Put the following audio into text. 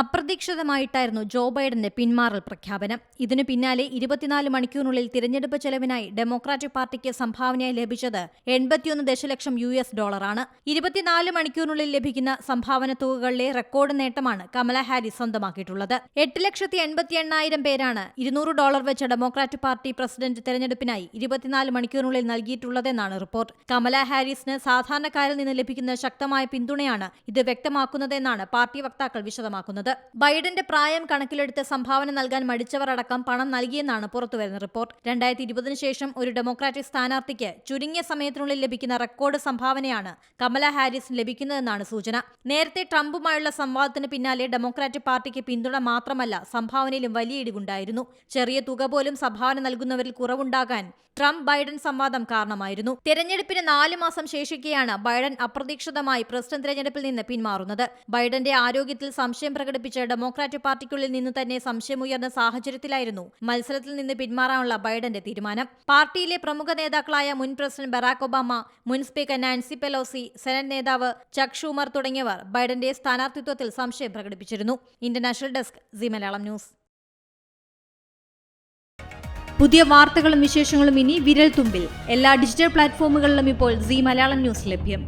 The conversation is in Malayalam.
അപ്രതീക്ഷിതമായിട്ടായിരുന്നു ജോ ബൈഡന്റെ പിന്മാറൽ പ്രഖ്യാപനം. ഇതിനു പിന്നാലെ ഇരുപത്തിനാല് മണിക്കൂറിനുള്ളിൽ തിരഞ്ഞെടുപ്പ് ചെലവിനായി ഡെമോക്രാറ്റിക് പാർട്ടിക്ക് സംഭാവനയായി ലഭിച്ചത് എൺപത്തിയൊന്ന് ദശലക്ഷം യു എസ് ഡോളറാണ്. ഇരുപത്തിനാല് മണിക്കൂറിനുള്ളിൽ ലഭിക്കുന്ന സംഭാവന തുകകളിലെ റെക്കോർഡ് നേട്ടമാണ് കമല ഹാരിസ് സ്വന്തമാക്കിയിട്ടുള്ളത്. എട്ട് ലക്ഷത്തി എൺപത്തി എണ്ണായിരം പേരാണ് ഇരുന്നൂറ് ഡോളർ വെച്ച ഡെമോക്രാറ്റിക് പാർട്ടി പ്രസിഡന്റ് തെരഞ്ഞെടുപ്പിനായി ഇരുപത്തിനാല് മണിക്കൂറിനുള്ളിൽ നൽകിയിട്ടുള്ളതെന്നാണ് റിപ്പോർട്ട്. കമല ഹാരിസിന് സാധാരണക്കാരിൽ നിന്ന് ലഭിക്കുന്ന ശക്തമായ പിന്തുണയാണ് ഇത് വ്യക്തമാക്കുന്നതെന്നാണ് പാർട്ടി വക്താക്കൾ വിശദമാക്കുന്നത്. ബൈഡന്റെ പ്രായം കണക്കിലെടുത്ത് സംഭാവന നൽകാൻ മടിച്ചവർ അടക്കം പണം നൽകിയെന്നാണ് പുറത്തുവരുന്ന റിപ്പോർട്ട്. രണ്ടായിരത്തി ഇരുപതിനു ശേഷം ഒരു ഡെമോക്രാറ്റിക് സ്ഥാനാർത്ഥിക്ക് ചുരുങ്ങിയ സമയത്തിനുള്ളിൽ ലഭിക്കുന്ന റെക്കോർഡ് സംഭാവനയാണ് കമല ഹാരിസിന് ലഭിക്കുന്നതെന്നാണ് സൂചന. നേരത്തെ ട്രംപുമായുള്ള സംവാദത്തിന് പിന്നാലെ ഡെമോക്രാറ്റിക് പാർട്ടിക്ക് പിന്തുണ മാത്രമല്ല സംഭാവനയിലും വലിയ ഇടിവുണ്ടായിരുന്നു. ചെറിയ തുക പോലും സംഭാവന നൽകുന്നവരിൽ കുറവുണ്ടാകാൻ ട്രംപ് ബൈഡൻ സംവാദം കാരണമായിരുന്നു. തെരഞ്ഞെടുപ്പിന് നാല് മാസം ശേഷിക്കെയാണ് ബൈഡൻ അപ്രതീക്ഷിതമായി പ്രസിഡന്റ് തെരഞ്ഞെടുപ്പിൽ നിന്ന് പിന്മാറുന്നത്. ബൈഡന്റെ ആരോഗ്യത്തിൽ സംശയം പ്രകടിപ്പിച്ച് ഡെമോക്രാറ്റിക് പാർട്ടിക്കുള്ളിൽ നിന്ന് തന്നെ സംശയമുയർന്ന സാഹചര്യത്തിലായിരുന്നു മത്സരത്തിൽ നിന്ന് പിന്മാറാനുള്ള ബൈഡന്റെ തീരുമാനം. പാർട്ടിയിലെ പ്രമുഖ നേതാക്കളായ മുൻ പ്രസിഡന്റ് ബറാക് ഒബാമ മുൻ സ്പീക്കർ നാൻസി പെലോസി സെനറ്റ് നേതാവ് ചക് ഷൂമർ തുടങ്ങിയവർ ബൈഡന്റെ സ്ഥാനാർത്ഥിത്വത്തിൽ സംശയം പ്രകടിപ്പിച്ചിരുന്നു. International desk C Malayalam news. പുതിയ വാർത്തകളും വിശേഷങ്ങളും ഇനി വിരൽ തുമ്പിൽ. എല്ലാ ഡിജിറ്റൽ പ്ലാറ്റ്ഫോമുകളിലും ഇപ്പോൾ സി മലയാളം ന്യൂസ് ലഭ്യം.